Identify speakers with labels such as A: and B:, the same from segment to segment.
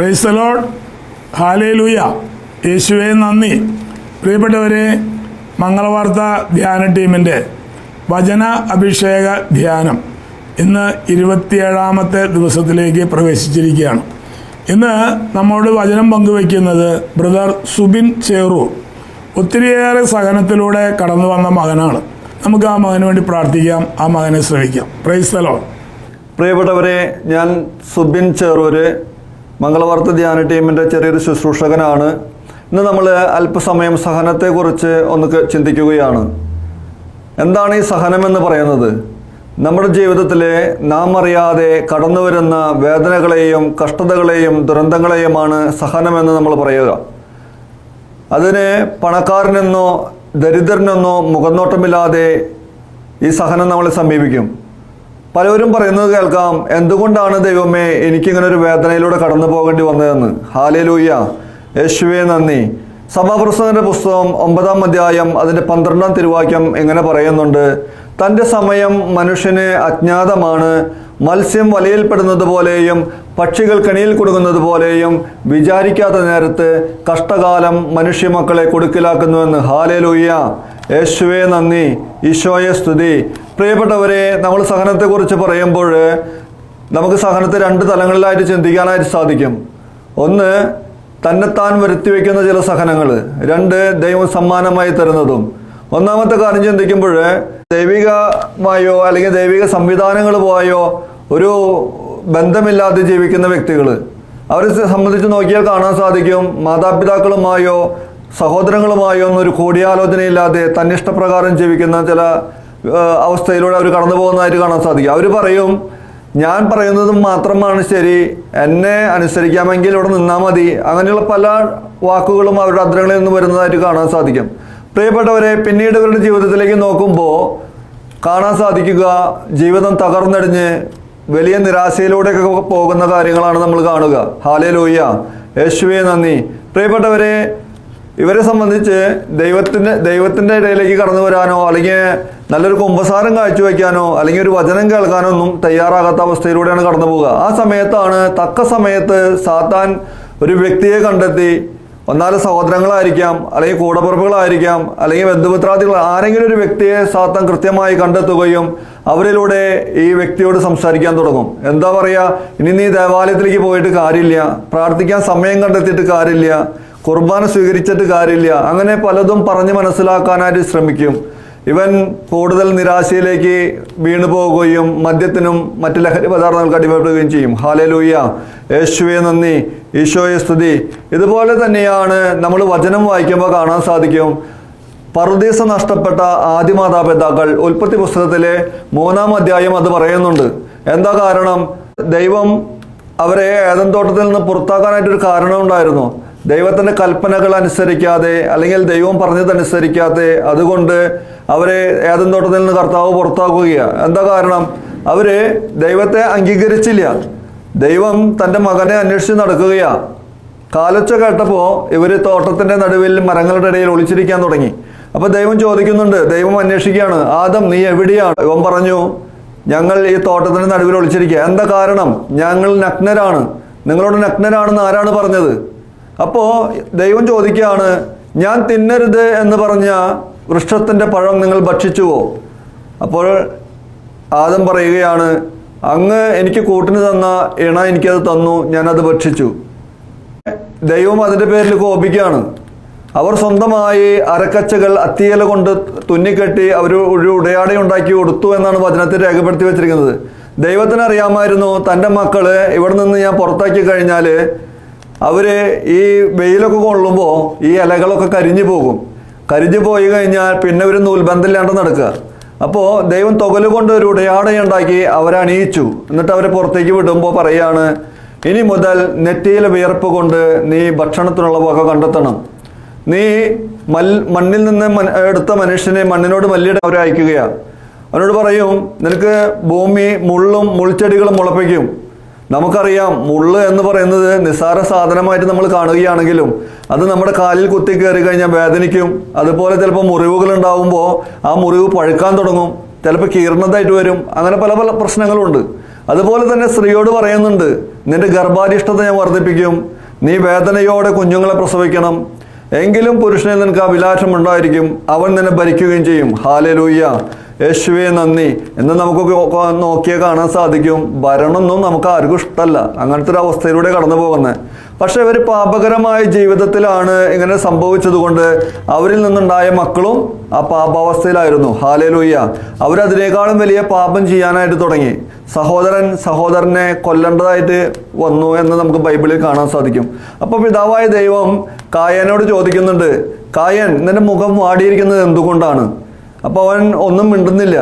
A: പ്രൈസലോഡ് hallelujah യേശുവെ നന്ദി പ്രിയപ്പെട്ടവരെ മംഗളവാർത്ത ധ്യാന ടീമിൻ്റെ വചന അഭിഷേക ധ്യാനം ഇന്ന് ഇരുപത്തിയേഴാമത്തെ ദിവസത്തിലേക്ക് പ്രവേശിച്ചിരിക്കുകയാണ് ഇന്ന് നമ്മോട് വചനം പങ്കുവയ്ക്കുന്നത് ബ്രദർ സുബിൻ ചേറൂർ ഒത്തിരിയേറെ സഹനത്തിലൂടെ കടന്നു വന്ന മകനാണ് നമുക്ക് ആ മകന് വേണ്ടി പ്രാർത്ഥിക്കാം ആ മകനെ ശ്രമിക്കാം പ്രൈസ് തലോ പ്രിയപ്പെട്ടവരെ ഞാൻ സുബിൻ ചേറൂര് മംഗളവാർത്ത ധ്യാന ടീമിൻ്റെ ചെറിയൊരു ശുശ്രൂഷകനാണ് ഇന്ന് നമ്മൾ അല്പസമയം സഹനത്തെക്കുറിച്ച് ഒന്ന് ചിന്തിക്കുകയാണ് എന്താണ് ഈ സഹനം എന്ന് പറയുന്നത് നമ്മുടെ ജീവിതത്തിലെ നാം അറിയാതെ കടന്നു വരുന്ന വേദനകളെയും കഷ്ടതകളെയും ദുരന്തങ്ങളെയുമാണ് സഹനമെന്ന് നമ്മൾ പറയുക അതിന് പണക്കാരനെന്നോ ദരിദ്രനെന്നോ നോട്ടമില്ലാതെ ഈ സഹനം നമ്മളെ സമീപിക്കും പലരും പറയുന്നത് കേൾക്കാം എന്തുകൊണ്ടാണ് ദൈവമേ എനിക്കിങ്ങനെ ഒരു വേദനയിലൂടെ കടന്നു പോകേണ്ടി വന്നതെന്ന് ഹാലേ ലൂയ്യ യേശുവേ നന്ദി സഭാപ്രസംഗന്റെ പുസ്തകം ഒമ്പതാം അധ്യായം അതിൻ്റെ പന്ത്രണ്ടാം തിരുവാക്യം എങ്ങനെ പറയുന്നുണ്ട് തൻ്റെ സമയം മനുഷ്യന് അജ്ഞാതമാണ് മത്സ്യം വലയിൽപ്പെടുന്നത് പോലെയും പക്ഷികൾ കണിയിൽ കൊടുക്കുന്നത് പോലെയും വിചാരിക്കാത്ത നേരത്ത് കഷ്ടകാലം മനുഷ്യമക്കളെ ഹാലേ ലൂയ്യ യേശുവേ നന്ദി ഈശോയെ സ്തുതി പ്രിയപ്പെട്ടവരെ നമ്മൾ സഹനത്തെക്കുറിച്ച് പറയുമ്പോൾ നമുക്ക് സഹനത്തെ രണ്ട് തലങ്ങളിലായിട്ട് ചിന്തിക്കാനായിട്ട് സാധിക്കും ഒന്ന് തന്നെത്താൻ വരുത്തി വയ്ക്കുന്ന ചില സഹനങ്ങൾ രണ്ട് ദൈവം സമ്മാനമായി തരുന്നതും ഒന്നാമത്തെ കാര്യം ചിന്തിക്കുമ്പോൾ ദൈവികമായോ അല്ലെങ്കിൽ ദൈവിക സംവിധാനങ്ങൾ പോയോ ഒരു ബന്ധമില്ലാതെ ജീവിക്കുന്ന വ്യക്തികൾ അവരെ സംബന്ധിച്ച് നോക്കിയാൽ കാണാൻ സാധിക്കും മാതാപിതാക്കളുമായോ സഹോദരങ്ങളുമായോ ഒന്നൊരു കൂടിയാലോചനയില്ലാതെ തന്നിഷ്ടപ്രകാരം ജീവിക്കുന്ന ചില അവസ്ഥയിലൂടെ അവർ കടന്നു പോകുന്നതായിട്ട് കാണാൻ സാധിക്കും അവർ പറയും ഞാൻ പറയുന്നത് മാത്രമാണ് ശരി എന്നെ അനുസരിക്കാമെങ്കിൽ ഇവിടെ നിന്നാൽ മതി അങ്ങനെയുള്ള പല വാക്കുകളും അവരുടെ അദ്രങ്ങളിൽ നിന്ന് വരുന്നതായിട്ട് കാണാൻ സാധിക്കും പ്രിയപ്പെട്ടവരെ പിന്നീട് ഇവരുടെ ജീവിതത്തിലേക്ക് നോക്കുമ്പോൾ കാണാൻ സാധിക്കുക ജീവിതം തകർന്നടിഞ്ഞ് വലിയ നിരാശയിലൂടെയൊക്കെ പോകുന്ന കാര്യങ്ങളാണ് നമ്മൾ കാണുക ഹാലേ ലോയ്യ യേശുവേ നന്ദി പ്രിയപ്പെട്ടവരെ ഇവരെ സംബന്ധിച്ച് ദൈവത്തിൻ്റെ ദൈവത്തിൻ്റെ ഇടയിലേക്ക് കടന്നു വരാനോ അല്ലെങ്കിൽ നല്ലൊരു കുമ്പസാരം കാഴ്ചവെക്കാനോ അല്ലെങ്കിൽ ഒരു വചനം കേൾക്കാനോ ഒന്നും തയ്യാറാകാത്ത അവസ്ഥയിലൂടെയാണ് കടന്നു പോവുക ആ സമയത്താണ് തക്ക സമയത്ത് സാത്താൻ ഒരു വ്യക്തിയെ കണ്ടെത്തി ഒന്നാല് സഹോദരങ്ങളായിരിക്കാം അല്ലെങ്കിൽ കൂടപ്പുറപ്പുകളായിരിക്കാം അല്ലെങ്കിൽ ബന്ധുപുത്രാദികൾ ആരെങ്കിലും ഒരു വ്യക്തിയെ സാത്താൻ കൃത്യമായി കണ്ടെത്തുകയും അവരിലൂടെ ഈ വ്യക്തിയോട് സംസാരിക്കാൻ തുടങ്ങും എന്താ പറയുക ഇനി നീ ദേവാലയത്തിലേക്ക് പോയിട്ട് കാര്യമില്ല പ്രാർത്ഥിക്കാൻ സമയം കണ്ടെത്തിയിട്ട് കാര്യമില്ല കുർബാന സ്വീകരിച്ചിട്ട് കാര്യമില്ല അങ്ങനെ പലതും പറഞ്ഞ് മനസ്സിലാക്കാനായിട്ട് ശ്രമിക്കും ഇവൻ കൂടുതൽ നിരാശയിലേക്ക് വീണു പോവുകയും മദ്യത്തിനും മറ്റു ലഹരി പദാർത്ഥങ്ങൾക്ക് അടിമപ്പെടുകയും ചെയ്യും ഹാലലൂയ യേശുവെ നന്ദി ഈശോയെ സ്തുതി ഇതുപോലെ തന്നെയാണ് നമ്മൾ വചനം വായിക്കുമ്പോൾ കാണാൻ സാധിക്കും പർദീസ നഷ്ടപ്പെട്ട ആദ്യ മാതാപിതാക്കൾ ഉൽപ്പത്തി പുസ്തകത്തിലെ മൂന്നാം അധ്യായം അത് പറയുന്നുണ്ട് എന്താ കാരണം ദൈവം അവരെ ഏതൻ തോട്ടത്തിൽ നിന്ന് പുറത്താക്കാനായിട്ടൊരു കാരണം ഉണ്ടായിരുന്നു ദൈവത്തിൻ്റെ കൽപ്പനകൾ അനുസരിക്കാതെ അല്ലെങ്കിൽ ദൈവം പറഞ്ഞതനുസരിക്കാതെ അതുകൊണ്ട് അവരെ ഏതൻ തോട്ടത്തിൽ നിന്ന് കർത്താവ് പുറത്താക്കുകയാണ് എന്താ കാരണം അവർ ദൈവത്തെ അംഗീകരിച്ചില്ല ദൈവം തൻ്റെ മകനെ അന്വേഷിച്ച് നടക്കുകയാണ് കാലൊച്ച കേട്ടപ്പോൾ ഇവർ തോട്ടത്തിൻ്റെ നടുവിൽ മരങ്ങളുടെ ഇടയിൽ ഒളിച്ചിരിക്കാൻ തുടങ്ങി അപ്പോൾ ദൈവം ചോദിക്കുന്നുണ്ട് ദൈവം അന്വേഷിക്കുകയാണ് ആദം നീ എവിടെയാണ് ഇവൻ പറഞ്ഞു ഞങ്ങൾ ഈ തോട്ടത്തിൻ്റെ നടുവിൽ ഒളിച്ചിരിക്കുക എന്താ കാരണം ഞങ്ങൾ നഗ്നരാണ് നിങ്ങളോട് നഗ്നരാണെന്ന് ആരാണ് പറഞ്ഞത് അപ്പോൾ ദൈവം ചോദിക്കുകയാണ് ഞാൻ തിന്നരുത് എന്ന് പറഞ്ഞ വൃക്ഷത്തിൻ്റെ പഴം നിങ്ങൾ ഭക്ഷിച്ചുവോ അപ്പോൾ ആദം പറയുകയാണ് അങ്ങ് എനിക്ക് കൂട്ടിന് തന്ന ഇണ എനിക്കത് തന്നു ഞാനത് ഭക്ഷിച്ചു ദൈവം അതിൻ്റെ പേരിൽ കോപിക്കുകയാണ് അവർ സ്വന്തമായി അരക്കച്ചകൾ അത്തിയല കൊണ്ട് തുന്നിക്കെട്ടി അവർ ഒരു ഉണ്ടാക്കി കൊടുത്തു എന്നാണ് വചനത്തിൽ രേഖപ്പെടുത്തി വെച്ചിരിക്കുന്നത് ദൈവത്തിന് അറിയാമായിരുന്നു തൻ്റെ മക്കളെ ഇവിടെ നിന്ന് ഞാൻ പുറത്താക്കി കഴിഞ്ഞാൽ അവർ ഈ വെയിലൊക്കെ കൊള്ളുമ്പോൾ ഈ ഇലകളൊക്കെ കരിഞ്ഞു പോകും കരിഞ്ഞു പോയി കഴിഞ്ഞാൽ പിന്നെ ഒരു നൂൽബന്ധമില്ലാണ്ട് നടക്കുക അപ്പോൾ ദൈവം തുകലുകൊണ്ട് കൊണ്ട് ഒരു അവരെ അവരണിയിച്ചു എന്നിട്ട് അവരെ പുറത്തേക്ക് വിടുമ്പോൾ പറയാണ് ഇനി മുതൽ നെറ്റിയിലെ വിയർപ്പ് കൊണ്ട് നീ ഭക്ഷണത്തിനുള്ള കണ്ടെത്തണം നീ മൽ മണ്ണിൽ നിന്ന് എടുത്ത മനുഷ്യനെ മണ്ണിനോട് മല്ലിയുടെ അവരെ അയക്കുകയാണ് അവനോട് പറയും നിനക്ക് ഭൂമി മുള്ളും മുൾച്ചെടികളും മുളപ്പിക്കും നമുക്കറിയാം മുള്ള് എന്ന് പറയുന്നത് നിസ്സാര സാധനമായിട്ട് നമ്മൾ കാണുകയാണെങ്കിലും അത് നമ്മുടെ കാലിൽ കുത്തി കയറി കഴിഞ്ഞാൽ വേദനിക്കും അതുപോലെ ചിലപ്പോൾ മുറിവുകൾ ഉണ്ടാകുമ്പോൾ ആ മുറിവ് പഴുക്കാൻ തുടങ്ങും ചിലപ്പോൾ കീർണതായിട്ട് വരും അങ്ങനെ പല പല പ്രശ്നങ്ങളുണ്ട് അതുപോലെ തന്നെ സ്ത്രീയോട് പറയുന്നുണ്ട് നിന്റെ ഗർഭാരിഷ്ടത ഞാൻ വർദ്ധിപ്പിക്കും നീ വേദനയോടെ കുഞ്ഞുങ്ങളെ പ്രസവിക്കണം എങ്കിലും പുരുഷനെ നിനക്ക് വിലാഷം ഉണ്ടായിരിക്കും അവൻ നിന്നെ ഭരിക്കുകയും ചെയ്യും ഹാലലൂയ്യ യേശുവെ നന്ദി എന്ന് നമുക്ക് നോക്കിയേ കാണാൻ സാധിക്കും ഭരണമൊന്നും നമുക്ക് ആർക്കും ഇഷ്ടമല്ല അങ്ങനത്തെ ഒരു അവസ്ഥയിലൂടെ കടന്നു പോകുന്നത് പക്ഷേ ഇവർ പാപകരമായ ജീവിതത്തിലാണ് ഇങ്ങനെ സംഭവിച്ചതുകൊണ്ട് അവരിൽ നിന്നുണ്ടായ മക്കളും ആ പാപാവസ്ഥയിലായിരുന്നു ഹാലേലൂയ്യ അവരതിനേക്കാളും വലിയ പാപം ചെയ്യാനായിട്ട് തുടങ്ങി സഹോദരൻ സഹോദരനെ കൊല്ലേണ്ടതായിട്ട് വന്നു എന്ന് നമുക്ക് ബൈബിളിൽ കാണാൻ സാധിക്കും അപ്പോൾ പിതാവായ ദൈവം കായനോട് ചോദിക്കുന്നുണ്ട് കായൻ നിന്റെ മുഖം വാടിയിരിക്കുന്നത് എന്തുകൊണ്ടാണ് അപ്പോൾ അവൻ ഒന്നും മിണ്ടുന്നില്ല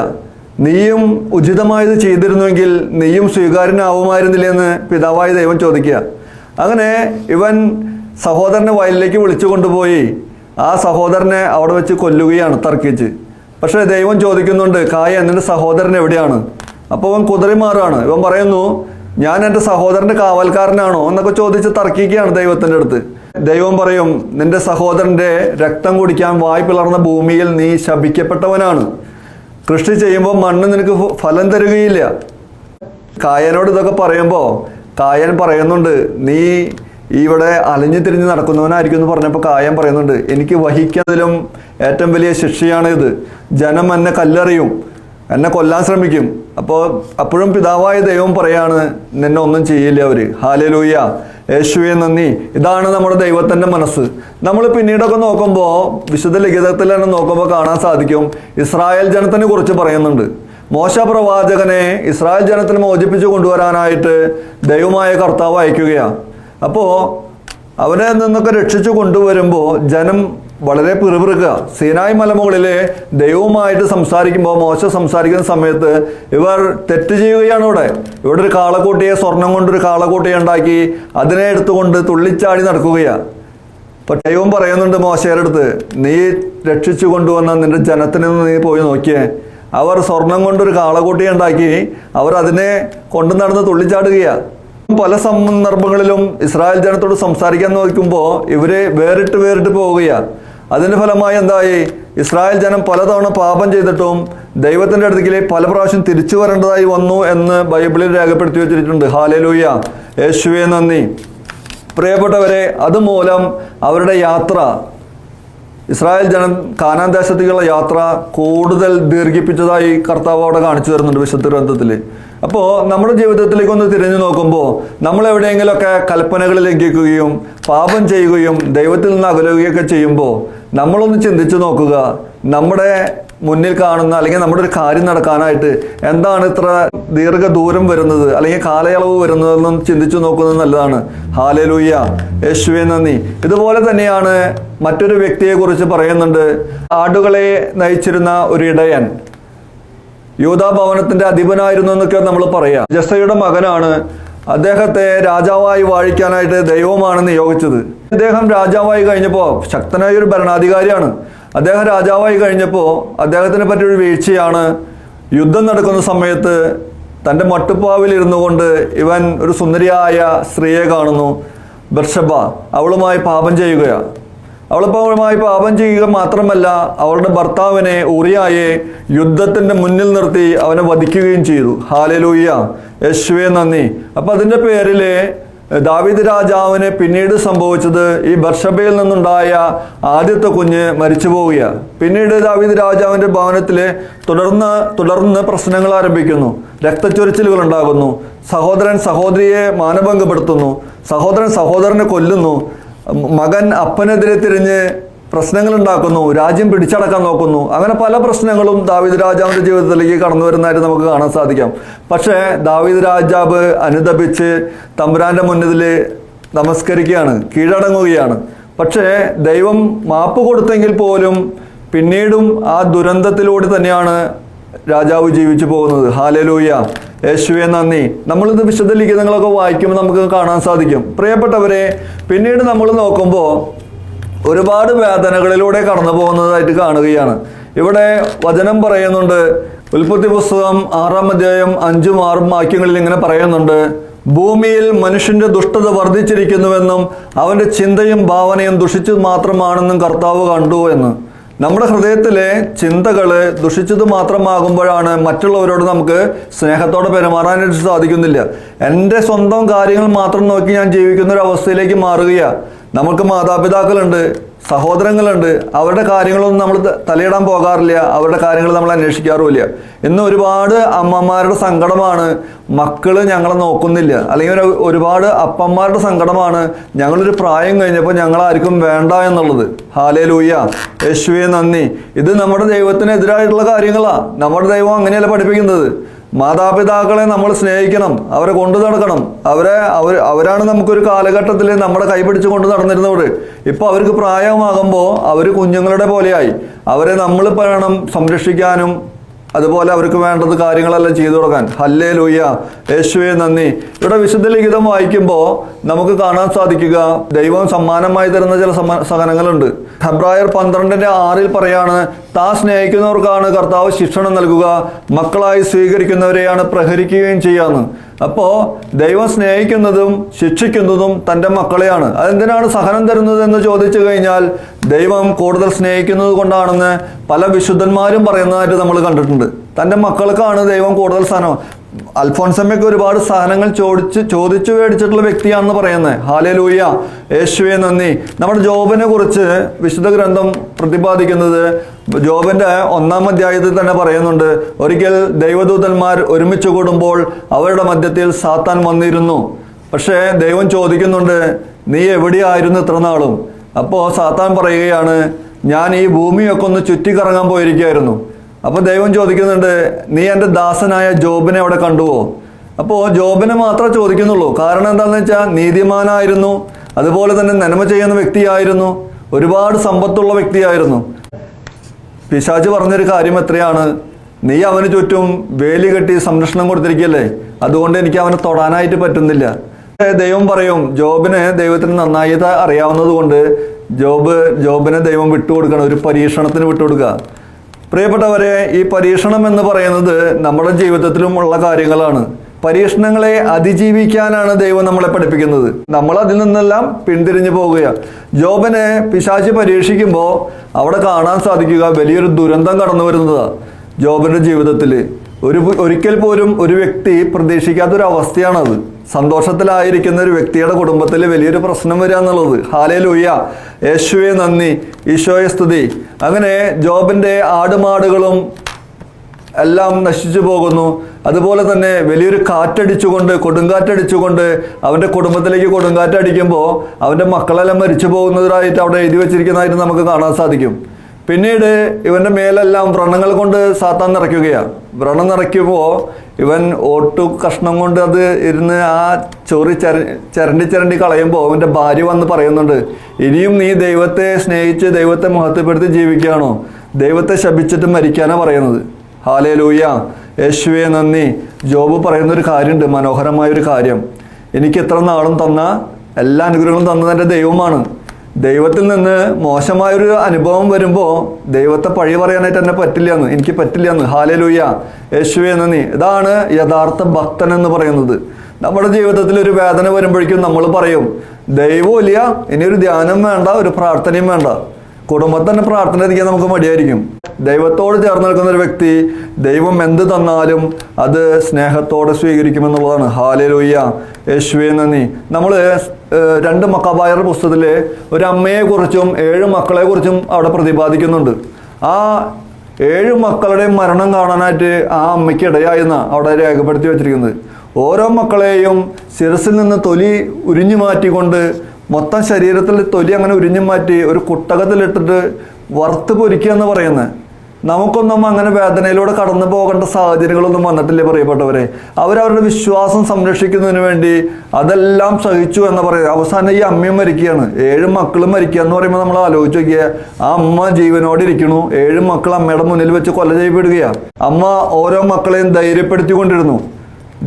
A: നീയും ഉചിതമായത് ചെയ്തിരുന്നുവെങ്കിൽ നീയും സ്വീകാരനാവുമായിരുന്നില്ലെന്ന് പിതാവായ ദൈവം ചോദിക്കുക അങ്ങനെ ഇവൻ സഹോദരനെ വയലിലേക്ക് വിളിച്ചു കൊണ്ടുപോയി ആ സഹോദരനെ അവിടെ വെച്ച് കൊല്ലുകയാണ് തർക്കിച്ച് പക്ഷേ ദൈവം ചോദിക്കുന്നുണ്ട് കായ എന്നിൻ്റെ സഹോദരൻ എവിടെയാണ് അപ്പോൾ അവൻ കുതിരി മാറുകയാണ് ഇവൻ പറയുന്നു ഞാൻ എൻ്റെ സഹോദരൻ്റെ കാവൽക്കാരനാണോ എന്നൊക്കെ ചോദിച്ച് തർക്കിക്കുകയാണ് ദൈവത്തിൻ്റെ അടുത്ത് ദൈവം പറയും നിന്റെ സഹോദരന്റെ രക്തം കുടിക്കാൻ വായ് പിളർന്ന ഭൂമിയിൽ നീ ശപിക്കപ്പെട്ടവനാണ് കൃഷി ചെയ്യുമ്പോൾ മണ്ണ് നിനക്ക് ഫലം തരുകയില്ല കായനോട് ഇതൊക്കെ പറയുമ്പോൾ കായൻ പറയുന്നുണ്ട് നീ ഇവിടെ അലഞ്ഞു തിരിഞ്ഞ് നടക്കുന്നവനായിരിക്കും എന്ന് പറഞ്ഞപ്പോൾ കായൻ പറയുന്നുണ്ട് എനിക്ക് വഹിക്കുന്നതിലും ഏറ്റവും വലിയ ശിക്ഷയാണ് ഇത് ജനം എന്നെ കല്ലെറിയും എന്നെ കൊല്ലാൻ ശ്രമിക്കും അപ്പോൾ അപ്പോഴും പിതാവായ ദൈവം പറയാണ് നിന്നെ ഒന്നും ചെയ്യില്ല അവർ ഹാലലൂയ്യ യേശുവെ നന്ദി ഇതാണ് നമ്മുടെ ദൈവത്തിൻ്റെ മനസ്സ് നമ്മൾ പിന്നീടൊക്കെ നോക്കുമ്പോൾ വിശുദ്ധ ലിഖിതത്തിൽ തന്നെ നോക്കുമ്പോൾ കാണാൻ സാധിക്കും ഇസ്രായേൽ ജനത്തിനെ കുറിച്ച് പറയുന്നുണ്ട് മോശ പ്രവാചകനെ ഇസ്രായേൽ ജനത്തിന് മോചിപ്പിച്ചു കൊണ്ടുവരാനായിട്ട് ദൈവമായ കർത്താവ് അയക്കുകയാണ് അപ്പോൾ അവരെ നിന്നൊക്കെ രക്ഷിച്ചു കൊണ്ടുവരുമ്പോൾ ജനം വളരെ പിറുപിറുക്കുക സീനായ് മലമുകളിലെ ദൈവവുമായിട്ട് സംസാരിക്കുമ്പോൾ മോശം സംസാരിക്കുന്ന സമയത്ത് ഇവർ തെറ്റ് ചെയ്യുകയാണ് ഇവിടെ ഇവിടെ ഒരു കാളക്കൂട്ടിയെ സ്വർണം കൊണ്ടൊരു കാളക്കൂട്ടിയെ ഉണ്ടാക്കി അതിനെ എടുത്തുകൊണ്ട് തുള്ളിച്ചാടി നടക്കുകയാണ് അപ്പം ദൈവം പറയുന്നുണ്ട് മോശയുടെ അടുത്ത് നീ രക്ഷിച്ചു കൊണ്ടുവന്ന നിന്റെ ജനത്തിൽ നിന്ന് നീ പോയി നോക്കിയേ അവർ സ്വർണം കൊണ്ടൊരു കാളക്കൂട്ടി ഉണ്ടാക്കി അവർ അതിനെ കൊണ്ടു നടന്ന് തുള്ളിച്ചാടുകയാണ് പല സന്ദർഭങ്ങളിലും ഇസ്രായേൽ ജനത്തോട് സംസാരിക്കാൻ നോക്കുമ്പോൾ ഇവരെ വേറിട്ട് വേറിട്ട് പോവുകയാണ് അതിൻ്റെ ഫലമായി എന്തായി ഇസ്രായേൽ ജനം പലതവണ പാപം ചെയ്തിട്ടും ദൈവത്തിൻ്റെ അടുത്തേക്ക് പല പ്രാവശ്യം തിരിച്ചു വരേണ്ടതായി വന്നു എന്ന് ബൈബിളിൽ രേഖപ്പെടുത്തി വെച്ചിട്ടുണ്ട് ഹാലലൂയ യേശുവെ നന്ദി പ്രിയപ്പെട്ടവരെ അതുമൂലം അവരുടെ യാത്ര ഇസ്രായേൽ ജനം കാനാൻ ദേശത്തേക്കുള്ള യാത്ര കൂടുതൽ ദീർഘിപ്പിച്ചതായി കർത്താവ് അവിടെ കാണിച്ചു തരുന്നുണ്ട് വിശുദ്ധ ഗ്രന്ഥത്തിൽ അപ്പോൾ നമ്മുടെ ജീവിതത്തിലേക്ക് ഒന്ന് തിരിഞ്ഞു നോക്കുമ്പോൾ നമ്മൾ എവിടെയെങ്കിലുമൊക്കെ കൽപ്പനകൾ ലംഘിക്കുകയും പാപം ചെയ്യുകയും ദൈവത്തിൽ നിന്ന് അകലുകയൊക്കെ ചെയ്യുമ്പോൾ നമ്മളൊന്ന് ചിന്തിച്ചു നോക്കുക നമ്മുടെ മുന്നിൽ കാണുന്ന അല്ലെങ്കിൽ നമ്മുടെ ഒരു കാര്യം നടക്കാനായിട്ട് എന്താണ് ഇത്ര ദീർഘദൂരം വരുന്നത് അല്ലെങ്കിൽ കാലയളവ് വരുന്നതെന്നും ചിന്തിച്ചു നോക്കുന്നത് നല്ലതാണ് ഹാലലൂയ യേശുവെ നന്ദി ഇതുപോലെ തന്നെയാണ് മറ്റൊരു വ്യക്തിയെക്കുറിച്ച് പറയുന്നുണ്ട് ആടുകളെ നയിച്ചിരുന്ന ഒരു ഇടയൻ യൂതാഭവനത്തിന്റെ അധിപനായിരുന്നു എന്നൊക്കെ നമ്മൾ പറയാം ജസ്സയുടെ മകനാണ് അദ്ദേഹത്തെ രാജാവായി വാഴിക്കാനായിട്ട് ദൈവമാണ് നിയോഗിച്ചത് അദ്ദേഹം രാജാവായി കഴിഞ്ഞപ്പോൾ ശക്തനായ ഒരു ഭരണാധികാരിയാണ് അദ്ദേഹം രാജാവായി കഴിഞ്ഞപ്പോൾ അദ്ദേഹത്തിനെ പറ്റിയൊരു വീഴ്ചയാണ് യുദ്ധം നടക്കുന്ന സമയത്ത് തൻ്റെ മട്ടുപ്പാവിൽ ഇരുന്നു കൊണ്ട് ഇവൻ ഒരു സുന്ദരിയായ സ്ത്രീയെ കാണുന്നു ബർഷബ അവളുമായി പാപം ചെയ്യുകയാണ് അവളപ്പമായി പാപം ചെയ്യുക മാത്രമല്ല അവളുടെ ഭർത്താവിനെ ഉറിയായെ യുദ്ധത്തിൻ്റെ മുന്നിൽ നിർത്തി അവനെ വധിക്കുകയും ചെയ്തു ഹാലലൂയ്യ യശ്വേ നന്ദി അപ്പം അതിൻ്റെ പേരിൽ ദാവിദ് രാജാവിന് പിന്നീട് സംഭവിച്ചത് ഈ ബർഷബയിൽ നിന്നുണ്ടായ ആദ്യത്തെ കുഞ്ഞ് മരിച്ചു പോവുകയാണ് പിന്നീട് ദാവിദ് രാജാവിൻ്റെ ഭവനത്തിൽ തുടർന്ന് തുടർന്ന് പ്രശ്നങ്ങൾ ആരംഭിക്കുന്നു രക്തച്ചൊരിച്ചിലുകൾ ഉണ്ടാകുന്നു സഹോദരൻ സഹോദരിയെ മാനഭംഗപ്പെടുത്തുന്നു സഹോദരൻ സഹോദരനെ കൊല്ലുന്നു മകൻ അപ്പനെതിരെ തിരിഞ്ഞ് പ്രശ്നങ്ങൾ ഉണ്ടാക്കുന്നു രാജ്യം പിടിച്ചടക്കാൻ നോക്കുന്നു അങ്ങനെ പല പ്രശ്നങ്ങളും ദാവിദ് രാജാവിൻ്റെ ജീവിതത്തിലേക്ക് കടന്നു വരുന്നതായിട്ട് നമുക്ക് കാണാൻ സാധിക്കാം പക്ഷേ ദാവിദ് രാജാവ് അനുദപിച്ച് തമ്പുരാൻ്റെ മുന്നിൽ നമസ്കരിക്കുകയാണ് കീഴടങ്ങുകയാണ് പക്ഷേ ദൈവം മാപ്പ് കൊടുത്തെങ്കിൽ പോലും പിന്നീടും ആ ദുരന്തത്തിലൂടെ തന്നെയാണ് രാജാവ് ജീവിച്ചു പോകുന്നത് ഹാലലൂയ യേശുവെ നന്ദി നമ്മളിത് ലിഖിതങ്ങളൊക്കെ വായിക്കുമ്പോൾ നമുക്ക് കാണാൻ സാധിക്കും പ്രിയപ്പെട്ടവരെ പിന്നീട് നമ്മൾ നോക്കുമ്പോൾ ഒരുപാട് വേദനകളിലൂടെ കടന്നു പോകുന്നതായിട്ട് കാണുകയാണ് ഇവിടെ വചനം പറയുന്നുണ്ട് ഉൽപ്പത്തി പുസ്തകം ആറാം അധ്യായം അഞ്ചും ആറും വാക്യങ്ങളിൽ ഇങ്ങനെ പറയുന്നുണ്ട് ഭൂമിയിൽ മനുഷ്യന്റെ ദുഷ്ടത വർദ്ധിച്ചിരിക്കുന്നുവെന്നും അവന്റെ ചിന്തയും ഭാവനയും ദുഷിച്ചു മാത്രമാണെന്നും കർത്താവ് കണ്ടു എന്ന് നമ്മുടെ ഹൃദയത്തിലെ ചിന്തകൾ ദുഷിച്ചത് മാത്രമാകുമ്പോഴാണ് മറ്റുള്ളവരോട് നമുക്ക് സ്നേഹത്തോടെ പെരുമാറാനായിട്ട് സാധിക്കുന്നില്ല എൻ്റെ സ്വന്തം കാര്യങ്ങൾ മാത്രം നോക്കി ഞാൻ ജീവിക്കുന്ന ഒരു അവസ്ഥയിലേക്ക് മാറുകയാണ് നമുക്ക് മാതാപിതാക്കളുണ്ട് സഹോദരങ്ങളുണ്ട് അവരുടെ കാര്യങ്ങളൊന്നും നമ്മൾ തലയിടാൻ പോകാറില്ല അവരുടെ കാര്യങ്ങൾ നമ്മൾ അന്വേഷിക്കാറുമില്ല ഇന്ന് ഒരുപാട് അമ്മമാരുടെ സങ്കടമാണ് മക്കൾ ഞങ്ങളെ നോക്കുന്നില്ല അല്ലെങ്കിൽ ഒരു ഒരുപാട് അപ്പന്മാരുടെ സങ്കടമാണ് ഞങ്ങളൊരു പ്രായം കഴിഞ്ഞപ്പോൾ ഞങ്ങളാർക്കും വേണ്ട എന്നുള്ളത് ഹാലേ ലൂയ്യ യേശുവെ നന്ദി ഇത് നമ്മുടെ ദൈവത്തിന് എതിരായിട്ടുള്ള കാര്യങ്ങളാണ് നമ്മുടെ ദൈവം അങ്ങനെയല്ല പഠിപ്പിക്കുന്നത് മാതാപിതാക്കളെ നമ്മൾ സ്നേഹിക്കണം അവരെ കൊണ്ടു നടക്കണം അവരെ അവർ അവരാണ് നമുക്കൊരു കാലഘട്ടത്തിൽ നമ്മുടെ കൈപിടിച്ച് കൊണ്ട് നടന്നിരുന്നവർ ഇപ്പോൾ അവർക്ക് പ്രായമാകുമ്പോൾ അവർ കുഞ്ഞുങ്ങളുടെ പോലെയായി അവരെ നമ്മൾ വേണം സംരക്ഷിക്കാനും അതുപോലെ അവർക്ക് വേണ്ടത് കാര്യങ്ങളെല്ലാം ചെയ്തു കൊടുക്കാൻ ഹല്ലേ ലൂയ്യ യേശുവേ നന്ദി ഇവിടെ വിശുദ്ധ ലിഖിതം വായിക്കുമ്പോൾ നമുക്ക് കാണാൻ സാധിക്കുക ദൈവം സമ്മാനമായി തരുന്ന ചില സഹനങ്ങളുണ്ട് ഹെബ്രായർ പന്ത്രണ്ടിന്റെ ആറിൽ പറയാണ് താ സ്നേഹിക്കുന്നവർക്കാണ് കർത്താവ് ശിക്ഷണം നൽകുക മക്കളായി സ്വീകരിക്കുന്നവരെയാണ് പ്രഹരിക്കുകയും ചെയ്യാന്ന് അപ്പോ ദൈവം സ്നേഹിക്കുന്നതും ശിക്ഷിക്കുന്നതും തൻ്റെ മക്കളെയാണ് അതെന്തിനാണ് സഹനം തരുന്നത് എന്ന് ചോദിച്ചു കഴിഞ്ഞാൽ ദൈവം കൂടുതൽ സ്നേഹിക്കുന്നത് കൊണ്ടാണെന്ന് പല വിശുദ്ധന്മാരും പറയുന്നതായിട്ട് നമ്മൾ കണ്ടിട്ടുണ്ട് തൻ്റെ മക്കൾക്കാണ് ദൈവം കൂടുതൽ സഹനം അൽഫോൺസമ്മയ്ക്ക് ഒരുപാട് സാധനങ്ങൾ ചോദിച്ച് ചോദിച്ചു മേടിച്ചിട്ടുള്ള വ്യക്തിയാണെന്ന് പറയുന്നത് ഹാലേ ലൂയ യേശുവെ നന്ദി നമ്മുടെ ജോബിനെ കുറിച്ച് വിശുദ്ധ ഗ്രന്ഥം പ്രതിപാദിക്കുന്നത് ജോബിന്റെ ഒന്നാം അധ്യായത്തിൽ തന്നെ പറയുന്നുണ്ട് ഒരിക്കൽ ദൈവദൂതന്മാർ ഒരുമിച്ച് കൂടുമ്പോൾ അവരുടെ മധ്യത്തിൽ സാത്താൻ വന്നിരുന്നു പക്ഷേ ദൈവം ചോദിക്കുന്നുണ്ട് നീ എവിടെയായിരുന്നു ഇത്ര നാളും അപ്പോൾ സാത്താൻ പറയുകയാണ് ഞാൻ ഈ ഭൂമിയൊക്കെ ഒന്ന് ചുറ്റിക്കറങ്ങാൻ പോയിരിക്കുകയായിരുന്നു അപ്പോൾ ദൈവം ചോദിക്കുന്നുണ്ട് നീ എൻ്റെ ദാസനായ ജോബിനെ അവിടെ കണ്ടുവോ അപ്പോൾ ജോബിനെ മാത്രമേ ചോദിക്കുന്നുള്ളൂ കാരണം എന്താണെന്ന് വെച്ചാൽ നീതിമാനായിരുന്നു അതുപോലെ തന്നെ നന്മ ചെയ്യുന്ന വ്യക്തിയായിരുന്നു ഒരുപാട് സമ്പത്തുള്ള വ്യക്തിയായിരുന്നു പിശാജ് പറഞ്ഞൊരു കാര്യം എത്രയാണ് നീ അവന് ചുറ്റും വേലി കെട്ടി സംരക്ഷണം കൊടുത്തിരിക്കുകയല്ലേ അതുകൊണ്ട് എനിക്ക് അവനെ തൊടാനായിട്ട് പറ്റുന്നില്ല ദൈവം പറയും ജോബിന് ദൈവത്തിന് നന്നായി അറിയാവുന്നത് കൊണ്ട് ജോബ് ജോബിനെ ദൈവം വിട്ടുകൊടുക്കണം ഒരു പരീക്ഷണത്തിന് വിട്ടുകൊടുക്കുക പ്രിയപ്പെട്ടവരെ ഈ പരീക്ഷണം എന്ന് പറയുന്നത് നമ്മുടെ ജീവിതത്തിലും ഉള്ള കാര്യങ്ങളാണ് പരീക്ഷണങ്ങളെ അതിജീവിക്കാനാണ് ദൈവം നമ്മളെ പഠിപ്പിക്കുന്നത് നമ്മൾ അതിൽ നിന്നെല്ലാം പിന്തിരിഞ്ഞു പോവുകയാണ് ജോബനെ പിശാചി പരീക്ഷിക്കുമ്പോൾ അവിടെ കാണാൻ സാധിക്കുക വലിയൊരു ദുരന്തം കടന്നു വരുന്നതാണ് ജോബിൻ്റെ ജീവിതത്തിൽ ഒരു ഒരിക്കൽ പോലും ഒരു വ്യക്തി പ്രതീക്ഷിക്കാത്തൊരു അവസ്ഥയാണത് സന്തോഷത്തിലായിരിക്കുന്ന ഒരു വ്യക്തിയുടെ കുടുംബത്തിൽ വലിയൊരു പ്രശ്നം വരിക എന്നുള്ളത് ഹാലേ ലൂയ്യ യേശുവെ നന്ദി ഈശോയെ സ്തുതി അങ്ങനെ ജോബിൻ്റെ ആടുമാടുകളും എല്ലാം നശിച്ചു പോകുന്നു അതുപോലെ തന്നെ വലിയൊരു കാറ്റടിച്ചുകൊണ്ട് കൊടുങ്കാറ്റടിച്ചുകൊണ്ട് അവൻ്റെ കുടുംബത്തിലേക്ക് കൊടുങ്കാറ്റടിക്കുമ്പോൾ അവൻ്റെ മക്കളെല്ലാം മരിച്ചു പോകുന്നതായിട്ട് അവിടെ എഴുതി വെച്ചിരിക്കുന്നതായിട്ട് നമുക്ക് കാണാൻ സാധിക്കും പിന്നീട് ഇവൻ്റെ മേലെല്ലാം വ്രണങ്ങൾ കൊണ്ട് സാത്താൻ നിറയ്ക്കുകയാണ് വ്രണം നിറയ്ക്കുമ്പോൾ ഇവൻ ഓട്ടു കഷ്ണം കൊണ്ട് അത് ഇരുന്ന് ആ ചൊറി ചര ചരണ്ടി ചരണ്ടി കളയുമ്പോൾ അവൻ്റെ ഭാര്യ വന്ന് പറയുന്നുണ്ട് ഇനിയും നീ ദൈവത്തെ സ്നേഹിച്ച് ദൈവത്തെ മഹത്വപ്പെടുത്തി ജീവിക്കുകയാണോ ദൈവത്തെ ശപിച്ചിട്ട് മരിക്കാനാണ് പറയുന്നത് ഹാലേ ലൂയ യേശുവെ നന്ദി ജോബ് പറയുന്നൊരു കാര്യമുണ്ട് മനോഹരമായൊരു കാര്യം എനിക്ക് എത്ര നാളും തന്ന എല്ലാ അനുഗ്രഹങ്ങളും തന്നതെൻ്റെ ദൈവമാണ് ദൈവത്തിൽ നിന്ന് മോശമായൊരു അനുഭവം വരുമ്പോൾ ദൈവത്തെ പഴി പറയാനായിട്ട് എന്നെ പറ്റില്ല എന്ന് എനിക്ക് പറ്റില്ല എന്ന് ഹാലലൂയ യേശു എന്ന് നീ ഇതാണ് യഥാർത്ഥ ഭക്തൻ എന്ന് പറയുന്നത് നമ്മുടെ ജീവിതത്തിൽ ഒരു വേദന വരുമ്പോഴേക്കും നമ്മൾ പറയും ദൈവമില്ല ഇനി ഒരു ധ്യാനം വേണ്ട ഒരു പ്രാർത്ഥനയും വേണ്ട കുടുംബത്തിൻ്റെ പ്രാർത്ഥന ഇരിക്കാൻ നമുക്ക് മടിയായിരിക്കും ദൈവത്തോട് ചേർന്ന് നിൽക്കുന്ന ഒരു വ്യക്തി ദൈവം എന്ത് തന്നാലും അത് സ്നേഹത്തോടെ സ്വീകരിക്കുമെന്നുള്ളതാണ് ഹാലലൂയ്യ യേശുവേ നന്ദി നമ്മൾ രണ്ട് മക്കാബായർ പുസ്തകത്തിൽ ഒരു അമ്മയെക്കുറിച്ചും ഏഴ് മക്കളെക്കുറിച്ചും അവിടെ പ്രതിപാദിക്കുന്നുണ്ട് ആ ഏഴ് മക്കളുടെയും മരണം കാണാനായിട്ട് ആ അമ്മയ്ക്ക് ഇടയായെന്ന അവിടെ രേഖപ്പെടുത്തി വച്ചിരിക്കുന്നത് ഓരോ മക്കളെയും ശിരസിൽ നിന്ന് തൊലി ഉരിഞ്ഞു മാറ്റിക്കൊണ്ട് മൊത്തം ശരീരത്തിൽ തൊലി അങ്ങനെ ഉരിഞ്ഞു മാറ്റി ഒരു കുട്ടകത്തിലിട്ടിട്ട് വറുത്ത് പൊരിക്കുക എന്ന് പറയുന്നത് നമുക്കൊന്നും അങ്ങനെ വേദനയിലൂടെ കടന്നു പോകേണ്ട സാഹചര്യങ്ങളൊന്നും വന്നിട്ടില്ല പറയപ്പെട്ടവരെ അവരവരുടെ വിശ്വാസം സംരക്ഷിക്കുന്നതിന് വേണ്ടി അതെല്ലാം സഹിച്ചു എന്ന് പറയുന്നത് അവസാനം ഈ അമ്മയും മരിക്കുകയാണ് ഏഴ് മക്കളും മരിക്കുക എന്ന് പറയുമ്പോൾ നമ്മൾ ആലോചിച്ച് നോക്കിയ ആ അമ്മ ജീവനോടെ ഇരിക്കണു ഏഴ് മക്കൾ അമ്മയുടെ മുന്നിൽ വെച്ച് കൊല ചെയ്യപ്പെടുകയാണ് അമ്മ ഓരോ മക്കളെയും ധൈര്യപ്പെടുത്തിക്കൊണ്ടിരുന്നു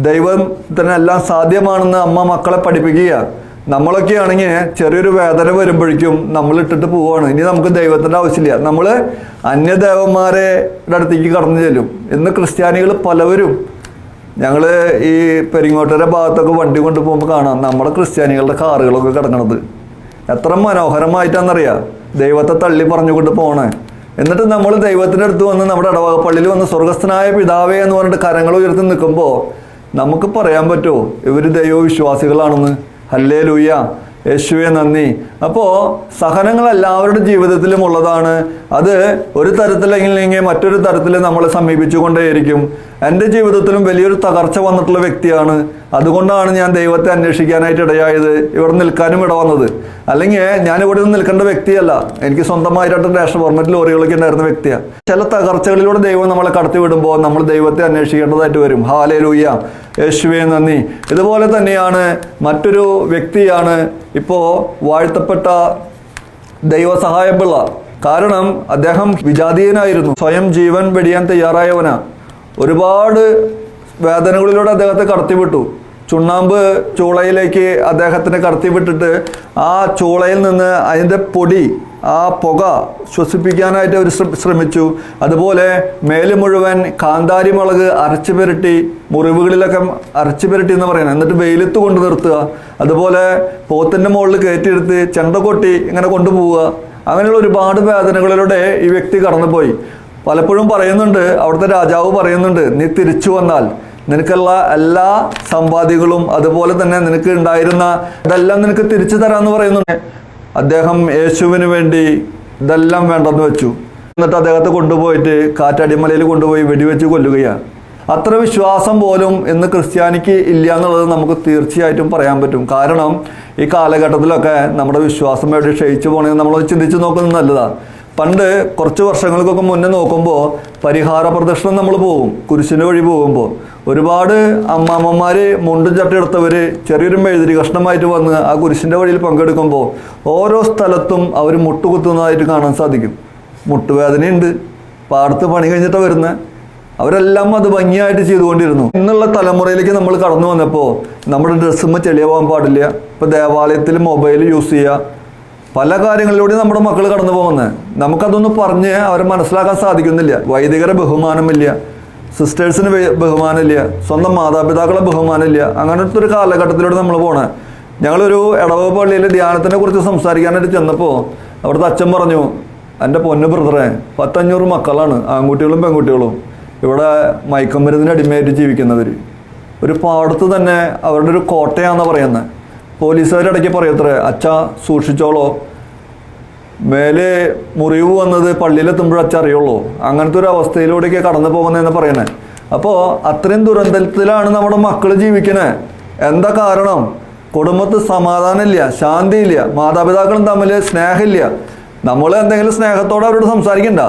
A: ദൈവം തന്നെ എല്ലാം സാധ്യമാണെന്ന് അമ്മ മക്കളെ പഠിപ്പിക്കുകയാണ് നമ്മളൊക്കെ ആണെങ്കിൽ ചെറിയൊരു വേദന വരുമ്പോഴേക്കും നമ്മൾ ഇട്ടിട്ട് പോവുകയാണ് ഇനി നമുക്ക് ദൈവത്തിൻ്റെ ആവശ്യമില്ല നമ്മൾ അന്യദേവന്മാരെ അടുത്തേക്ക് കടന്നു ചെല്ലും ഇന്ന് ക്രിസ്ത്യാനികൾ പലവരും ഞങ്ങൾ ഈ പെരിങ്ങോട്ടര ഭാഗത്തൊക്കെ വണ്ടി പോകുമ്പോൾ കാണാം നമ്മുടെ ക്രിസ്ത്യാനികളുടെ കാറുകളൊക്കെ കിടക്കണത് എത്ര മനോഹരമായിട്ടാണെന്നറിയാം ദൈവത്തെ തള്ളി പറഞ്ഞുകൊണ്ട് പോകണേ എന്നിട്ട് നമ്മൾ ദൈവത്തിൻ്റെ അടുത്ത് വന്ന് നമ്മുടെ ഇടവക പള്ളിയിൽ വന്ന് സ്വർഗസ്ഥനായ പിതാവേ എന്ന് പറഞ്ഞിട്ട് കരങ്ങൾ ഉയർത്തി നിൽക്കുമ്പോൾ നമുക്ക് പറയാൻ പറ്റുമോ ഇവർ ദൈവവിശ്വാസികളാണെന്ന് ഹല്ലേ ലൂയ യേശുവെ നന്ദി അപ്പോൾ സഹനങ്ങൾ എല്ലാവരുടെ ജീവിതത്തിലും ഉള്ളതാണ് അത് ഒരു തരത്തിലെങ്കിൽ മറ്റൊരു തരത്തിൽ നമ്മളെ സമീപിച്ചുകൊണ്ടേയിരിക്കും എൻ്റെ ജീവിതത്തിലും വലിയൊരു തകർച്ച വന്നിട്ടുള്ള വ്യക്തിയാണ് അതുകൊണ്ടാണ് ഞാൻ ദൈവത്തെ അന്വേഷിക്കാനായിട്ട് ഇടയായത് ഇവിടെ നിൽക്കാനും ഇട വന്നത് അല്ലെങ്കിൽ ഞാൻ ഇവിടെ നിന്ന് നിൽക്കേണ്ട വ്യക്തിയല്ല എനിക്ക് സ്വന്തമായിട്ട് നാഷണൽ ഗവൺമെൻറ് ലോറികളൊക്കെ ഉണ്ടായിരുന്ന വ്യക്തിയാണ് ചില തകർച്ചകളിലൂടെ ദൈവം നമ്മളെ കടത്തിവിടുമ്പോൾ നമ്മൾ ദൈവത്തെ അന്വേഷിക്കേണ്ടതായിട്ട് വരും ഹാലേ ലൂയ യേശുവേ നന്ദി ഇതുപോലെ തന്നെയാണ് മറ്റൊരു വ്യക്തിയാണ് ഇപ്പോൾ വാഴ്ത്തപ്പെട്ട ബഹുമാനപ്പെട്ട ദൈവസഹായപിള്ള കാരണം അദ്ദേഹം വിജാതീയനായിരുന്നു സ്വയം ജീവൻ വെടിയാൻ തയ്യാറായവനാ ഒരുപാട് വേദനകളിലൂടെ അദ്ദേഹത്തെ കടത്തിവിട്ടു ചുണ്ണാമ്പ് ചൂളയിലേക്ക് അദ്ദേഹത്തിന് വിട്ടിട്ട് ആ ചൂളയിൽ നിന്ന് അതിൻ്റെ പൊടി ആ പുക ശ്വസിപ്പിക്കാനായിട്ട് അവർ ശ്രമിച്ചു അതുപോലെ മേല് മുഴുവൻ കാന്താരി മുളക് അരച്ച് പുരട്ടി മുറിവുകളിലൊക്കെ അരച്ച് പുരട്ടി എന്ന് പറയുന്നത് എന്നിട്ട് വെയിലത്ത് കൊണ്ടു നിർത്തുക അതുപോലെ പോത്തിൻ്റെ മുകളിൽ കയറ്റിയെടുത്ത് ചെണ്ട കൊട്ടി ഇങ്ങനെ കൊണ്ടുപോവുക അങ്ങനെയുള്ള ഒരുപാട് വേദനകളിലൂടെ ഈ വ്യക്തി കടന്നുപോയി പലപ്പോഴും പറയുന്നുണ്ട് അവിടുത്തെ രാജാവ് പറയുന്നുണ്ട് നീ തിരിച്ചു വന്നാൽ നിനക്കുള്ള എല്ലാ സമ്പാദ്യങ്ങളും അതുപോലെ തന്നെ നിനക്ക് ഉണ്ടായിരുന്ന ഇതെല്ലാം നിനക്ക് തിരിച്ചു തരാന്ന് പറയുന്നുണ്ട് അദ്ദേഹം യേശുവിന് വേണ്ടി ഇതെല്ലാം വേണ്ടെന്ന് വെച്ചു എന്നിട്ട് അദ്ദേഹത്തെ കൊണ്ടുപോയിട്ട് കാറ്റാടിമലയിൽ കൊണ്ടുപോയി വെടിവെച്ച് കൊല്ലുകയാണ് അത്ര വിശ്വാസം പോലും ഇന്ന് ക്രിസ്ത്യാനിക്ക് ഇല്ല എന്നുള്ളത് നമുക്ക് തീർച്ചയായിട്ടും പറയാൻ പറ്റും കാരണം ഈ കാലഘട്ടത്തിലൊക്കെ നമ്മുടെ വിശ്വാസം എവിടെ ക്ഷയിച്ചു പോകണമെങ്കിൽ നമ്മൾ ചിന്തിച്ചു നോക്കുന്നത് നല്ലതാണ് പണ്ട് കുറച്ച് വർഷങ്ങൾക്കൊക്കെ മുന്നേ നോക്കുമ്പോൾ പരിഹാര പ്രദക്ഷിണം നമ്മൾ പോകും കുരിശിൻ്റെ വഴി പോകുമ്പോൾ ഒരുപാട് അമ്മാമ്മമാർ മുണ്ടും ചട്ടയെടുത്തവർ ചെറിയൊരു മെഴുതിരി കഷ്ണമായിട്ട് വന്ന് ആ കുരിശിൻ്റെ വഴിയിൽ പങ്കെടുക്കുമ്പോൾ ഓരോ സ്ഥലത്തും അവർ മുട്ടുകുത്തുന്നതായിട്ട് കാണാൻ സാധിക്കും മുട്ടുവേദനയുണ്ട് പാടത്ത് പണി കഴിഞ്ഞിട്ടാണ് വരുന്നത് അവരെല്ലാം അത് ഭംഗിയായിട്ട് ചെയ്തുകൊണ്ടിരുന്നു ഇന്നുള്ള തലമുറയിലേക്ക് നമ്മൾ കടന്നു വന്നപ്പോൾ നമ്മുടെ ഡ്രസ്സുമ്മ ചെളിയാവാൻ പാടില്ല ഇപ്പോൾ ദേവാലയത്തിൽ മൊബൈൽ യൂസ് ചെയ്യുക പല കാര്യങ്ങളിലൂടെ നമ്മുടെ മക്കൾ കടന്നു പോകുന്നത് നമുക്കതൊന്ന് പറഞ്ഞ് അവരെ മനസ്സിലാക്കാൻ സാധിക്കുന്നില്ല വൈദികരെ ബഹുമാനമില്ല സിസ്റ്റേഴ്സിന് ബഹുമാനമില്ല സ്വന്തം മാതാപിതാക്കളെ ബഹുമാനമില്ല അങ്ങനത്തെ ഒരു കാലഘട്ടത്തിലൂടെ നമ്മൾ പോകണേ ഞങ്ങളൊരു ഇടവ പള്ളിയിൽ ധ്യാനത്തിനെ കുറിച്ച് സംസാരിക്കാനായിട്ട് ചെന്നപ്പോൾ അവിടുത്തെ അച്ഛൻ പറഞ്ഞു എൻ്റെ പൊന്നു ബ്രദറെ പത്തഞ്ഞൂറ് മക്കളാണ് ആൺകുട്ടികളും പെൺകുട്ടികളും ഇവിടെ മയക്കുമരുന്നിന് അടിമയായിട്ട് ജീവിക്കുന്നവർ ഒരു പാടത്ത് തന്നെ അവരുടെ ഒരു കോട്ടയാണെന്നാണ് പറയുന്നത് ഇടയ്ക്ക് പറയത്ര അച്ഛ സൂക്ഷിച്ചോളോ മേലെ മുറിവ് വന്നത് പള്ളിയിലെത്തുമ്പോഴും അച്ഛ അറിയുള്ളൂ അങ്ങനത്തെ ഒരു അവസ്ഥയിലൂടെയൊക്കെ കടന്നു പോകുന്നതെന്ന് പറയണേ അപ്പോൾ അത്രയും ദുരന്തത്തിലാണ് നമ്മുടെ മക്കൾ ജീവിക്കണേ എന്താ കാരണം കുടുംബത്ത് സമാധാനമില്ല ശാന്തിയില്ല മാതാപിതാക്കളും തമ്മിൽ സ്നേഹമില്ല നമ്മൾ എന്തെങ്കിലും സ്നേഹത്തോടെ അവരോട് സംസാരിക്കണ്ട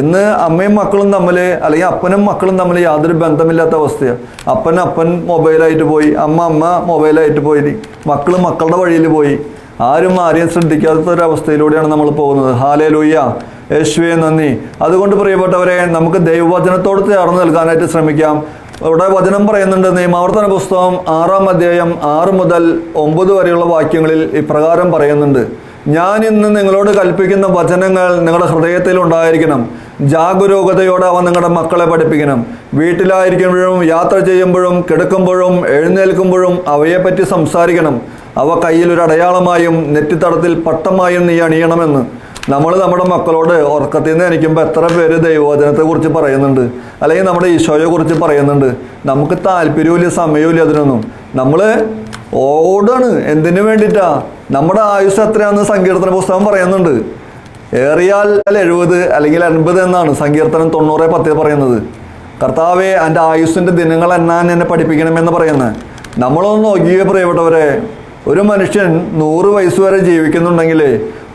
A: ഇന്ന് അമ്മയും മക്കളും തമ്മിൽ അല്ലെങ്കിൽ അപ്പനും മക്കളും തമ്മിൽ യാതൊരു ബന്ധമില്ലാത്ത അവസ്ഥയാണ് അപ്പൻ അപ്പൻ മൊബൈലായിട്ട് പോയി അമ്മ അമ്മ മൊബൈലായിട്ട് പോയി മക്കൾ മക്കളുടെ വഴിയിൽ പോയി ആരും ആരെയും ശ്രദ്ധിക്കാത്ത ഒരവസ്ഥയിലൂടെയാണ് നമ്മൾ പോകുന്നത് ഹാലേ ലൂയ്യ യേശുവേ നന്ദി അതുകൊണ്ട് പ്രിയപ്പെട്ടവരെ നമുക്ക് ദൈവവചനത്തോട് ചേർന്ന് നിൽക്കാനായിട്ട് ശ്രമിക്കാം ഇവിടെ വചനം പറയുന്നുണ്ട് നിയമാവർത്തന പുസ്തകം ആറാം അധ്യായം ആറ് മുതൽ ഒമ്പത് വരെയുള്ള വാക്യങ്ങളിൽ ഇപ്രകാരം പറയുന്നുണ്ട് ഞാൻ ഇന്ന് നിങ്ങളോട് കൽപ്പിക്കുന്ന വചനങ്ങൾ നിങ്ങളുടെ ഹൃദയത്തിൽ ഉണ്ടായിരിക്കണം ജാഗരൂകതയോടെ അവ നിങ്ങളുടെ മക്കളെ പഠിപ്പിക്കണം വീട്ടിലായിരിക്കുമ്പോഴും യാത്ര ചെയ്യുമ്പോഴും കിടക്കുമ്പോഴും എഴുന്നേൽക്കുമ്പോഴും അവയെപ്പറ്റി സംസാരിക്കണം അവ കയ്യിൽ ഒരു അടയാളമായും നെറ്റിത്തടത്തിൽ പട്ടമായും നീ അണിയണമെന്ന് നമ്മൾ നമ്മുടെ മക്കളോട് ഉറക്കത്തിൽ നിന്ന് എനിക്കുമ്പോൾ എത്ര പേര് ദൈവവചനത്തെക്കുറിച്ച് പറയുന്നുണ്ട് അല്ലെങ്കിൽ നമ്മുടെ ഈശോയെക്കുറിച്ച് പറയുന്നുണ്ട് നമുക്ക് താല്പര്യമില്ല സമയമില്ല അതിനൊന്നും നമ്മൾ ഓടാണ് എന്തിനു വേണ്ടിയിട്ടാ നമ്മുടെ ആയുസ് എത്രയാണെന്ന് സങ്കീർത്തന പുസ്തകം പറയുന്നുണ്ട് ഏറിയാൽ എഴുപത് അല്ലെങ്കിൽ എൺപത് എന്നാണ് സങ്കീർത്തനം തൊണ്ണൂറ് പത്തിൽ പറയുന്നത് കർത്താവെ എൻ്റെ ആയുസിൻ്റെ ദിനങ്ങൾ എന്നാൻ എന്നെ പഠിപ്പിക്കണമെന്ന് പറയുന്നത് നമ്മളൊന്ന് നോക്കിയേ പ്രിയപ്പെട്ടവരെ ഒരു മനുഷ്യൻ നൂറ് വയസ്സ് വരെ ജീവിക്കുന്നുണ്ടെങ്കിൽ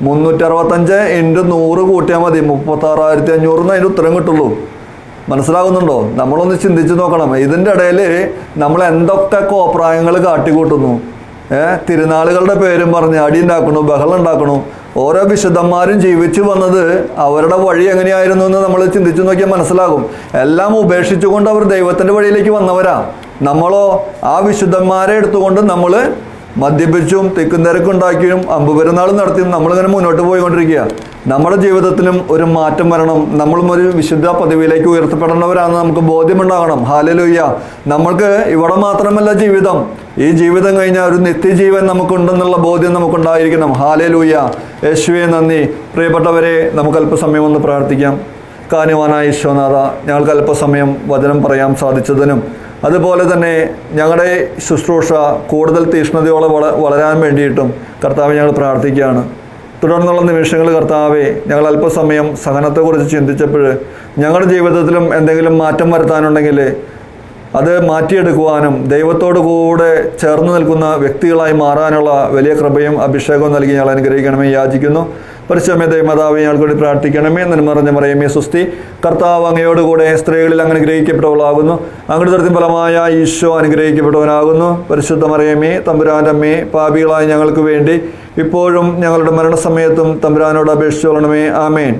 A: മുന്നൂറ്ററുപത്തഞ്ച് ഇൻറ്റു നൂറ് കൂട്ടിയാൽ മതി മുപ്പത്താറായിരത്തി അഞ്ഞൂറിന് അതിൻ്റെ ഉത്തരം കിട്ടുള്ളൂ മനസ്സിലാകുന്നുണ്ടോ നമ്മളൊന്ന് ചിന്തിച്ചു നോക്കണം ഇതിൻ്റെ ഇടയിൽ നമ്മൾ എന്തൊക്കെ കോപ്രായങ്ങൾ കാട്ടിക്കൂട്ടുന്നു ഏഹ് തിരുനാളുകളുടെ പേരും പറഞ്ഞ് അടി ഉണ്ടാക്കണു ബഹളം ഉണ്ടാക്കണു ഓരോ വിശുദ്ധന്മാരും ജീവിച്ചു വന്നത് അവരുടെ വഴി എങ്ങനെയായിരുന്നു എന്ന് നമ്മൾ ചിന്തിച്ചു നോക്കിയാൽ മനസ്സിലാകും എല്ലാം ഉപേക്ഷിച്ചുകൊണ്ട് അവർ ദൈവത്തിൻ്റെ വഴിയിലേക്ക് വന്നവരാ നമ്മളോ ആ വിശുദ്ധന്മാരെ എടുത്തുകൊണ്ട് നമ്മൾ മദ്യപിച്ചും തിക്കും തിരക്കുണ്ടാക്കിയും അമ്പ് പെരുന്നാൾ നടത്തിയും നമ്മളിങ്ങനെ മുന്നോട്ട് പോയിക്കൊണ്ടിരിക്കുക നമ്മുടെ ജീവിതത്തിലും ഒരു മാറ്റം വരണം നമ്മളും ഒരു വിശുദ്ധ പദവിയിലേക്ക് ഉയർത്തപ്പെടേണ്ടവരാണെന്ന് നമുക്ക് ബോധ്യമുണ്ടാകണം ഹാലലൂയ്യ നമ്മൾക്ക് ഇവിടെ മാത്രമല്ല ജീവിതം ഈ ജീവിതം കഴിഞ്ഞാൽ ഒരു നിത്യജീവൻ നമുക്കുണ്ടെന്നുള്ള ബോധ്യം നമുക്കുണ്ടായിരിക്കണം ഹാലലൂയ്യ യേശുവെ നന്ദി പ്രിയപ്പെട്ടവരെ നമുക്ക് അല്പസമയം ഒന്ന് പ്രാർത്ഥിക്കാം കാനുവാനായ ഈശ്വനാഥ ഞങ്ങൾക്ക് അല്പസമയം വചനം പറയാൻ സാധിച്ചതിനും അതുപോലെ തന്നെ ഞങ്ങളുടെ ശുശ്രൂഷ കൂടുതൽ തീഷ്ണതയോടെ വള വളരാൻ വേണ്ടിയിട്ടും കർത്താവ് ഞങ്ങൾ പ്രാർത്ഥിക്കുകയാണ് തുടർന്നുള്ള നിമിഷങ്ങൾ കർത്താവെ ഞങ്ങൾ അല്പസമയം സഹനത്തെക്കുറിച്ച് ചിന്തിച്ചപ്പോൾ ഞങ്ങളുടെ ജീവിതത്തിലും എന്തെങ്കിലും മാറ്റം വരുത്താനുണ്ടെങ്കിൽ അത് മാറ്റിയെടുക്കുവാനും ദൈവത്തോടു കൂടെ ചേർന്ന് നിൽക്കുന്ന വ്യക്തികളായി മാറാനുള്ള വലിയ കൃപയും അഭിഷേകവും നൽകി ഞങ്ങൾ അനുഗ്രഹിക്കണമെന്ന് യാചിക്കുന്നു പരിശമയതയെ മാതാവ് ഞങ്ങൾക്ക് വേണ്ടി പ്രാർത്ഥിക്കണമേ എന്ന് മറിഞ്ഞ മറിയമേ സുസ്തി കർത്താവ് അങ്ങയോടുകൂടെ സ്ത്രീകളിൽ അങ്ങനെ ഗ്രഹിക്കപ്പെട്ടവളാകുന്നു അങ്ങയുടെ തരത്തിൽ ഫലമായ ഈശോ അനുഗ്രഹിക്കപ്പെട്ടവനാകുന്നു പരിശുദ്ധ മറിയമേ തമ്പുരാനമ്മേ പാപികളായ ഞങ്ങൾക്ക് വേണ്ടി ഇപ്പോഴും ഞങ്ങളുടെ മരണസമയത്തും തമ്പുരാനോട് കൊള്ളണമേ ആമേൻ